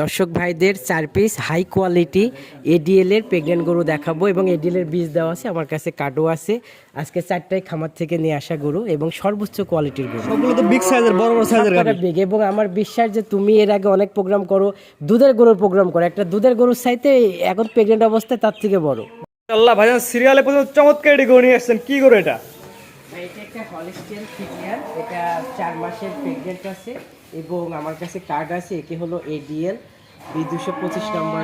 দর্শক ভাইদের চার পিস হাই কোয়ালিটি এডিএল এর প্রেগনেন্ট গরু দেখাবো এবং এডিএল এর বীজ দেওয়া আছে আমার কাছে কার্ডও আছে। আজকে চারটায় খামার থেকে নিয়ে আসা গরু এবং সর্বোচ্চ কোয়ালিটির গরু। সবগুলো তো বিগ সাইজের বড় বড় সাইজের গাড়ি big এবং আমার বিশ্বাস যে তুমি এর আগে অনেক প্রোগ্রাম করো দুধের গরুর প্রোগ্রাম করো। একটা দুধের গরুর চাইতে এখন প্রেগনেন্ট অবস্থায় তার থেকে বড়। আল্লাহ ভাইজান সিরিয়ালে প্রথম চমৎকার এটি গরু নিয়ে আসছেন। কি করে এটা? এটা একটা হলিস্টেল ফিজিয়ান এটা চার মাসের প্রেগনেন্ট আছে এবং আমার কাছে কার্ড আছে একে হলো এডিএল বি দুশো পঁচিশ নম্বর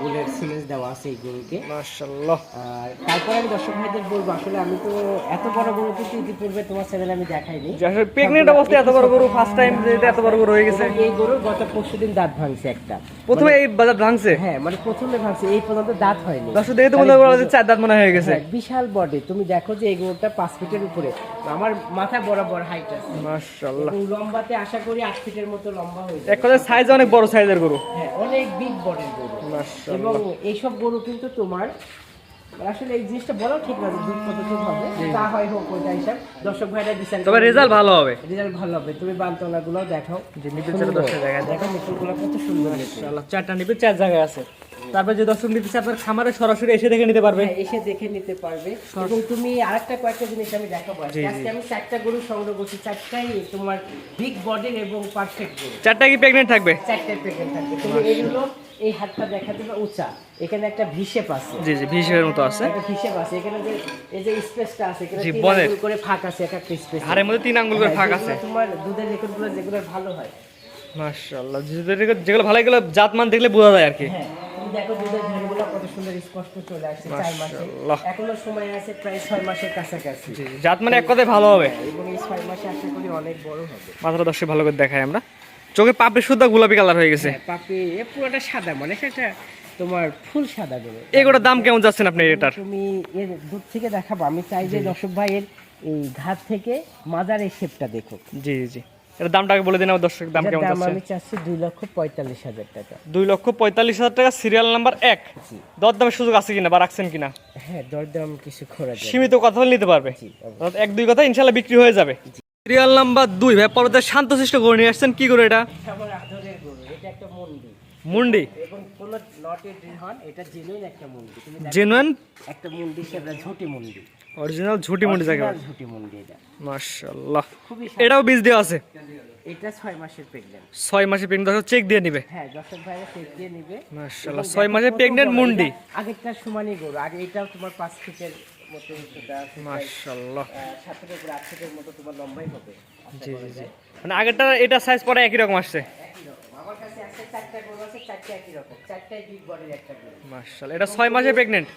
বুলের সিমেন্স দেওয়া আছে এই গরুকে। মাশাআল্লাহ। আর তারপরে আমি দর্শক ভাইদের বলব আসলে আমি তো এত বড় গরু কিন্তু ইতিপূর্বে তোমার চ্যানেলে আমি দেখাইনি। আসলে প্রেগনেন্ট অবস্থায় এত বড় গরু ফার্স্ট টাইম যেটা এত বড় গরু হয়ে গেছে। এই গরুর গত দাঁত ভাঙছে একটা। প্রথমে এই বাজার ভাঙছে? হ্যাঁ মানে প্রথমে ভাঙছে এই পর্যন্ত দাঁত হয়নি। দর্শক দেখে তো মনে করা যে চার দাঁত মনে হয়ে গেছে। হ্যাঁ, বিশাল বডি তুমি দেখো যে এই গরুটা পাঁচ ফিটের উপরে। আমার মাথা বরাবর হাইট আছে। মাশাআল্লাহ। এবং লম্বাতে আশা করি আট ফিটের মতো লম্বা হয়ে যাবে। এক কথায় সাইজ অনেক বড় সাইজের গরু। হ্যাঁ অনেক বিগ বডির গরু। এবং এইসব গরু কিন্তু তোমার আসলে এই জিনিসটা বলাও ঠিক না যে দুধ কতটুকু হবে তা হয় হোক ওইটা হিসাব। দর্শক ভাইরা বিচার তবে রেজাল্ট ভালো হবে। রেজাল্ট ভালো হবে। তুমি দেখাও। যে জায়গায় দেখো নিপুলগুলো কত সুন্দর নিপুল। মাশাআল্লাহ চারটা চার জায়গায় আছে। তারপর যে দর্শক নিতে আপনার খামারে সরাসরি এসে দেখে নিতে পারবে। হ্যাঁ, এসে দেখে নিতে পারবে। এবং তুমি আরেকটা কয়েকটা জিনিস আমি দেখাবো। আজকে। আমি চারটা গরু সংগ্রহ করছি। চারটাই তোমার বিগ বডির এবং পারফেক্ট গরু। চারটা কি প্রেগনেন্ট থাকবে? চারটায় প্রেগনেন্ট থাকবে। তুমি এগুলো এই হাতটা দেখা দেবে উঁচা। এখানে একটা ভিশেপ আছে। জি জি ভিসের মতো আছে। একটা হিসেব আছে। এখানে যে এই যে স্পেসটা আছে এখানে তিন আঙ্গুল করে ফাঁক আছে এক একটা স্পেস হাড়ের মধ্যে তিন আঙ্গুল করে ফাঁক আছে। তোমার দুধের রেকর্ডগুলো যেগুলো ভালো হয়। মাশাআল্লাহ যেগুলো- যেগুলো ভালো এগুলো জাতমান দেখলে বোঝা যায় আর কি। হ্যাঁ দেখো দুধের ধারগুলো কত সুন্দর স্পষ্ট চলে আসছে চার মাসে। এখনও সময় আছে প্রায় ছয় মাসের কাছাকাছি। জাত মানে এক কথায় ভালো হবে। এবং এই ছয় মাসে আশা করি অনেক বড় হবে। মাথাটা দর্শক ভালো করে দেখাই আমরা। চোখে পাপড়ি শুদ্ধ গোলাপি কালার হয়ে গেছে। হ্যাঁ, পাপড়ি এ পুরোটা সাদা মানে সেটা তোমার ফুল সাদা করে। এগুলোর দাম কেমন যাচ্ছেন আপনি এটার তুমি এর দূর থেকে দেখাবো আমি চাই যে দর্শক ভাইয়ের এই ঘাট থেকে মাজারের শেপটা দেখো জি জি। এটার দামটা বলে দিন আমার দর্শক দাম কেমন যাচ্ছে? আমি চাচ্ছি দুই লক্ষ পঁয়তাল্লিশ হাজার টাকা। দুই লক্ষ পঁয়তাল্লিশ হাজার টাকা সিরিয়াল নাম্বার এক। জি। দর দামের সুযোগ আছে কিনা বা রাখছেন কিনা? হ্যাঁ দরদাম কিছু যায় সীমিত কথা বলে নিতে পারবে। এক দুই কথা ইনশাল্লাহ বিক্রি হয়ে যাবে। সিরিয়াল নাম্বার দুই ভাই পর্বতের শান্তশিষ্ট গড়ে নিয়ে আসছেন। কি করে এটা? আমার আদরের গরু এটা একটা মন্দির মুন্ডি? এবং কোন নটের হন এটা জেনুইন একটা মন্দির তুমি একটা মন্দির সেটা ঝুটি মন্দির অরিজিনাল ঝুটি মুন্ডি এটা। মাশাল্লাহ এটাও বীজ দেওয়া আছে? এটা মাসের দর্শক চেক দিয়ে নিবে। হ্যাঁ দর্শক ভাইরা চেক দিয়ে নিবে। মাশাল্লাহ এবং ছয় দেখো প্রেগনেন্ট মুন্ডি। আগেরটা সমানই গরু আগে এটাও তোমার পাঁচ ফিটের মতো তোমার লম্বাই হবে জি জি মানে আগেরটা এটা সাইজ পরে একই রকম আসছে। আমার কাছে আছে চারটা গরু আছে চারটা একই রকম। চারটাই বিগ বডির একটা গরু। মাশাল্লাহ এটা মাসে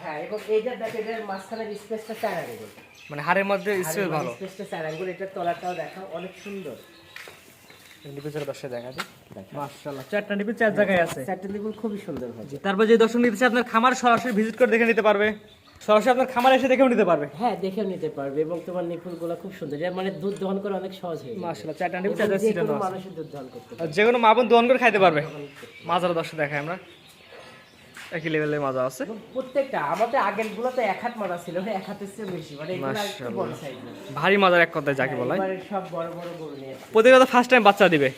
হ্যাঁ এবং এইটা দেখো এটার মাঝখানের স্পেসটা চার আঙ্গুল মানে হাড়ের মধ্যে স্পেস ভালো। স্পেসটা চার আঙ্গুল এটার তলাটাও দেখাও অনেক সুন্দর। দশে দেখা চারটা নিপে চার জায়গায় আছে। চারটা খুবই সুন্দর তারপর যে দর্শক নিতে আপনার খামার সরাসরি ভিজিট করে দেখে নিতে পারবে। সরাসরি আপনার খামারে এসে দেখেও নিতে পারবে। হ্যাঁ দেখেও নিতে পারবে এবং তোমার নিপুলগুলো খুব সুন্দর। মানে দুধ দহন করা অনেক সহজ হয় মাশাআল্লাহ চারটা নিপে এবং চার যে সিজন কোনো আছে। মানুষের দুধ দহন করতে যে কোনো মা বোন দহন করে খাইতে পারবে। মাজার দশে দেখায় আমরা। একই লেভেলের মাজা আছে। প্রত্যেকটা আমাদের আগেরগুলো তো এক হাত মারা ছিল হ্যাঁ, এক হাতের চেয়ে বেশি মানে এগুলো একটু বড় সাইজের ভারী মাজার এক কথায় যাকে বলা। হয় সব বড় বড় গরু নিয়ে প্রতিটা ফার্স্ট টাইম বাচ্চা দিবে।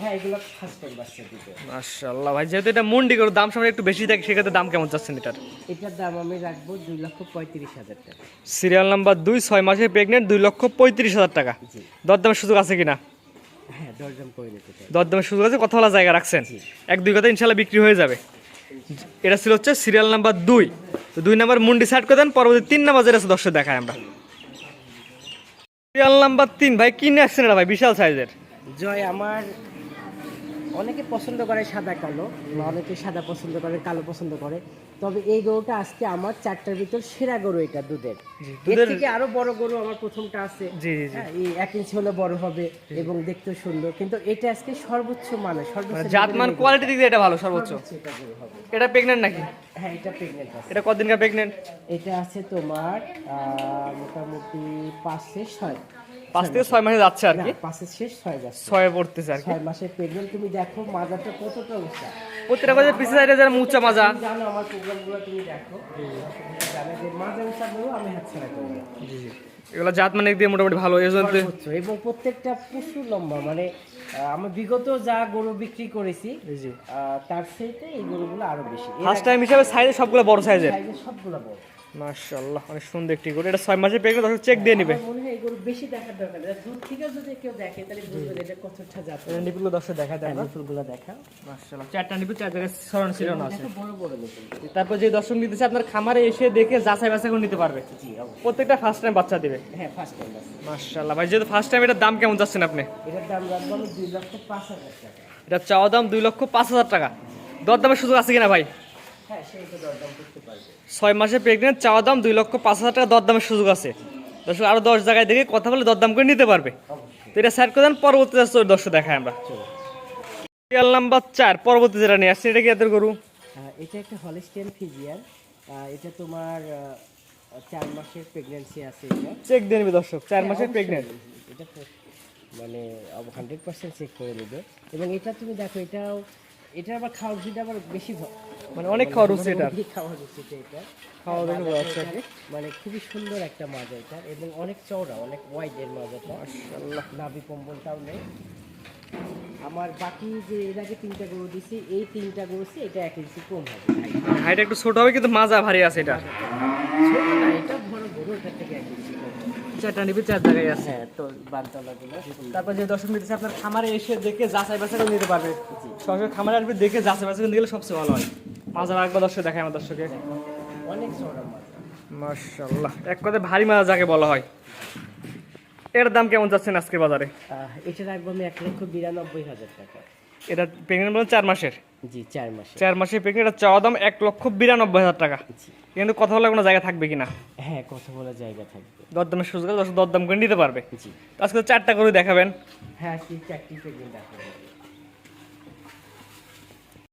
হ্যাঁ এগুলো ফার্স্ট টাইম বাচ্চা দিতে মাশাল্লাহ ভাই যেহেতু এটা মুন্ডি করে দাম সময় একটু বেশি থাকে সেক্ষেত্রে দাম কেমন চাচ্ছেন এটার? এটার দাম আমি রাখব দুই লক্ষ পঁয়ত্রিশ হাজার টাকা। সিরিয়াল নাম্বার দুই ছয় মাসে প্রেগনেন্ট দুই লক্ষ পঁয়ত্রিশ হাজার টাকা। দরদামের সুযোগ আছে কিনা? হ্যাঁ দরদাম করে নিতে দরদামের সুযোগ আছে কথা বলা জায়গা রাখছেন। এক দুই কথা ইনশাল্লাহ বিক্রি হয়ে যাবে। এটা ছিল হচ্ছে সিরিয়াল নাম্বার দুই। তো দুই নাম্বার মুন্ডি সাইড করে দেন, পরবর্তী তিন নাম্বার যেটা আছে দর্শক দেখায় আমরা। সিরিয়াল নাম্বার তিন, ভাই কিনে আসছেন এটা ভাই? বিশাল সাইজের জয়, আমার অনেকে পছন্দ করে সাদা কালো বা অনেকে সাদা পছন্দ করে কালো পছন্দ করে। তবে এই গরুটা আজকে আমার চারটার ভিতর সেরা গরু এটা দুধের। এর থেকে আরও বড় গরু আমার প্রথমটা আছে। হ্যাঁ, এক ইঞ্চি হলে বড় হবে এবং দেখতেও সুন্দর। কিন্তু এটা আজকে সর্বোচ্চ মানে সর্বোচ্চ মানে জাতমান কোয়ালিটি দিক দিয়ে এটা ভালো সর্বোচ্চ। এটা গরু প্রেগনেন্ট নাকি? হ্যাঁ এটা প্রেগনেন্ট আছে। এটা কতদিনকার প্রেগনেন্ট এটা আছে তোমার মোটামুটি পাঁচ থেকে ছয়। পাঁচ থেকে ছয় মাসে যাচ্ছে আর কি। পাঁচের শেষ ছয় যাচ্ছে। ছয়ে পড়তেছে আর কি। ছয় প্রেগনেন্ট তুমি দেখো মাজাটা কতটা উঁচা। প্রত্যেকটা পিছিয়ে সাইডে যারা মুচা মাজা। জানো আমার প্রোগ্রামগুলো তুমি দেখো। জানো যে মাজা উঁচা আমি হাতছাড়া করি। না। এগুলো জাত মানে দিয়ে মোটামুটি ভালো এই জন্য তো- এবং প্রত্যেকটা প্রচুর লম্বা মানে আহ, আমি বিগত যা গরু বিক্রি করেছি তার সাথে এই গরুগুলো আরও বেশি। ফার্স্ট টাইম হিসাবে সাইজে সবগুলো বড় সাইজের সাইজে সবগুলো বড়। মাশাআল্লাহ অনেক সুন্দর একটি গরু। এটা ছয় মাসের প্রেগনেন্ট দর্শক চেক দিয়ে নিবে। মনে হয় গরু বেশি দেখার দরকার। নেই দূর থেকে যদি কেউ দেখে তাহলে বুঝবে এটা কতটা জাত। এটা নিপুলগুলো দর্শক দেখা দেয় না ফুলগুলো দেখা মাশাআল্লাহ চারটা নিপুল চার জায়গায় ছিল না আছে। বড় বড় নিপুল তারপর যে দর্শক নিতেছে আপনার খামারে এসে দেখে যাচাই বাছাই করে নিতে পারবে। জি প্রত্যেকটা ফার্স্ট টাইম বাচ্চা দিবে। হ্যাঁ ফার্স্ট টাইম মাশাআল্লাহ ভাই যেহেতু ফার্স্ট টাইম এটার দাম কেমন যাচ্ছেন আপনি? এটার দাম রাখব আমি দুই লক্ষ পাঁচ হাজার টাকা। এটা চাওয়া দাম দুই লক্ষ পাঁচ হাজার টাকা। দর দামের সুযোগ আছে কিনা ভাই? হ্যাঁ ছয় মাসে প্রেগনেন্ট চাওয়া দাম দুই লক্ষ পাঁচ হাজার টাকা দরদামের সুযোগ আছে। দর্শক আরও দশ জায়গায় দেখে কথা বলে দরদাম করে নিতে পারবে। তো এটা সাইড করে দেন পরবর্তী দর্শক দেখায় আমরা। সিরিয়াল নাম্বার চার পরবর্তী যেটা নিয়ে আসছে এটা কি এদের গরু? এটা একটা হলিস্টিয়ান ফিজিয়ান এটা তোমার চার মাসের প্রেগন্যান্সি আছে এটা। চেক দিয়ে নিবে দর্শক চার হ্যাঁ, মাসের। প্রেগনেন্ট এটা মানে হান্ড্রেড পার্সেন্ট চেক করে নেবে। এবং এটা তুমি দেখো এটাও এটা আবার খাওয়ার রুচিটা আবার বেশি মানে অনেক খাওয়া রুচি এটা। বেশি খাওয়ার রুচিটা এটা। খাওয়া যাচ্ছে আর মানে খুবই সুন্দর একটা মাজা এটা এবং অনেক চওড়া অনেক ওয়াইড এর মাজাটা মাশাআল্লাহ। নাভি কম্বলটাও নেই। আমার বাকি যে এর আগে তিনটা গরু দিছি এই তিনটা গরুছি এটা এক ইঞ্চি কম হবে। হাইট একটু ছোট হবে কিন্তু মাজা ভারী আছে এটা। ছোট না এটা বড় গরু এটার থেকে এক ইঞ্চি কম হবে। চারটা নিবে চার জায়গায় আছে। হ্যাঁ তো বানতলাগুলো তারপর যে দর্শক নিতেছে আপনার খামারে এসে দেখে যাচাই বাছাই করে নিতে পারবে। সরাসরি খামারে আসবে দেখে যাচাই বাছাই করে নিলে সবচেয়ে ভালো হয়। মাজার একবার দর্শক দেখায় আমার দর্শকে অনেক চওড়া এক কথায় ভারী মাজা যাকে বলা হয়। এর দাম কেমন যাচ্ছেন আজকে বাজারে? এটা রাখব আমি এক লক্ষ বিরানব্বই হাজার টাকা। এটা প্রেগনেন্ট চার মাসের। জি চার মাসে। চার মাসের প্রেগনেন্ট এটা চাওয়া দাম এক লক্ষ বিরানব্বই হাজার টাকা। কিন্তু কথা বলার কোনো জায়গা থাকবে কিনা? হ্যাঁ কথা বলার জায়গা থাকবে। দরদামের সুযোগ আছে, দরদাম করে নিতে পারবে। জি। তো আজকে চারটা করে দেখাবেন। হ্যাঁ চারটি প্রেগনেন্ট আছে